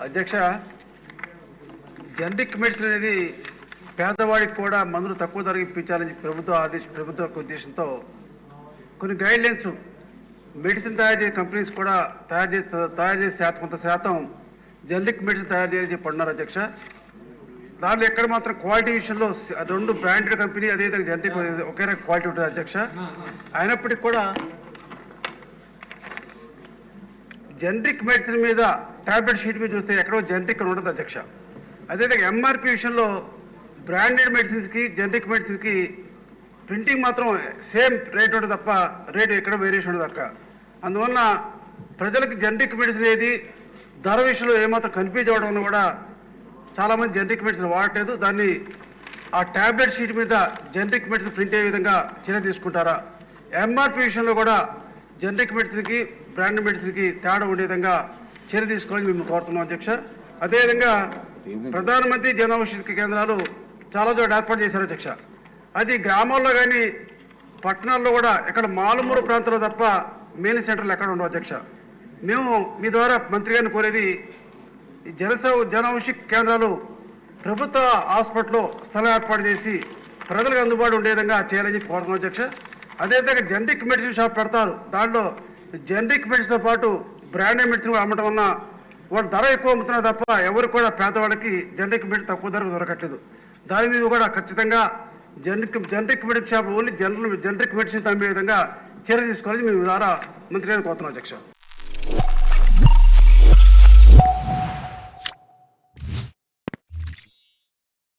అధ్యక్ష generic medicine అనేది పేదవాడికి కూడా మందులు తక్కువ ధరకు ఇప్పించాలని ప్రభుత్వ ఆదేశ ప్రభుత్వ ఉద్దేశంతో కొన్ని గైడ్ లైన్స్ మెడిసిన్ తయారు చేసే కంపెనీస్ కూడా తయారు చేసే తయారు చేసే శాతం కొంత శాతం జనరిక్ మెడిసిన్ తయారు చేయాలని చెప్పన్నారు అధ్యక్ష. దాంట్లో ఎక్కడ మాత్రం క్వాలిటీ విషయంలో రెండు బ్రాండెడ్ కంపెనీ అదేవిధంగా జనరిక్ ఒకే రకం క్వాలిటీ ఉంటుంది అధ్యక్ష. అయినప్పటికీ కూడా జనరిక్ మెడిసిన్ మీద టాబ్లెట్ షీట్ మీద చూస్తే ఎక్కడో జనరిక్ అని ఉండదు అధ్యక్ష. అదేవిధంగా ఎంఆర్పి విషయంలో బ్రాండెడ్ మెడిసిన్స్కి జనరిక్ మెడిసిన్కి ప్రింటింగ్ మాత్రం సేమ్ రేట్ ఉంటుంది తప్ప రేటు ఎక్కడ వేరియేషన్ ఉండదు అక్క. అందువల్ల ప్రజలకు జనరిక్ మెడిసిన్ ఏది ధర విషయంలో ఏమాత్రం కన్ఫ్యూజ్ అవ్వడం కూడా చాలామంది జనరిక్ మెడిసిన్ వాడట్లేదు. దాన్ని ఆ టాబ్లెట్ షీట్ మీద జనరిక్ మెడిసిన్ ప్రింట్ అయ్యే విధంగా చర్య తీసుకుంటారా? ఎంఆర్పి విషయంలో కూడా జనరిక్ మెడిసిన్కి బ్రాండ్ మెడిసిన్కి తేడా ఉండే విధంగా చర్య తీసుకోవాలని మేము కోరుతున్నాం అధ్యక్ష. అదేవిధంగా ప్రధానమంత్రి జన ఔషధి కేంద్రాలు చాలా చోట్ల ఏర్పాటు చేశారు అధ్యక్ష. అది గ్రామాల్లో కానీ పట్టణాల్లో కూడా ఎక్కడ మాలుమూరు ప్రాంతాల్లో తప్ప మెయిన్ సెంటర్లు ఎక్కడ ఉండవు అధ్యక్ష. మేము మీ ద్వారా మంత్రి గారిని కోరేది ఈ జనసౌ జన కేంద్రాలు ప్రభుత్వ హాస్పిటల్లో స్థలం ఏర్పాటు చేసి ప్రజలకు అందుబాటు ఉండే విధంగా చేయాలని చెప్పి కోరుతున్నాం అధ్యక్ష. అదేవిధంగా జనరిక్ మెడిసిన్ షాప్ పెడతారు. దాంట్లో జనరిక్ మెడిసిన్తో పాటు బ్రాండెడ్ మెడిసిన్ కూడా అమ్మటం వల్ల వాడు ధర ఎక్కువ అమ్ముతున్నారు తప్ప ఎవరు కూడా పేదవాళ్ళకి జనరిక్ మెడిసిన్ తక్కువ ధరకు దొరకట్లేదు. దాని మీద కూడా ఖచ్చితంగా generic generic medicine shop only general generic medicine అమ్మే విధంగా చర్య తీసుకోవాలని మేము ద్వారా మంత్రి గారిని కోరుతున్నాం అధ్యక్ష.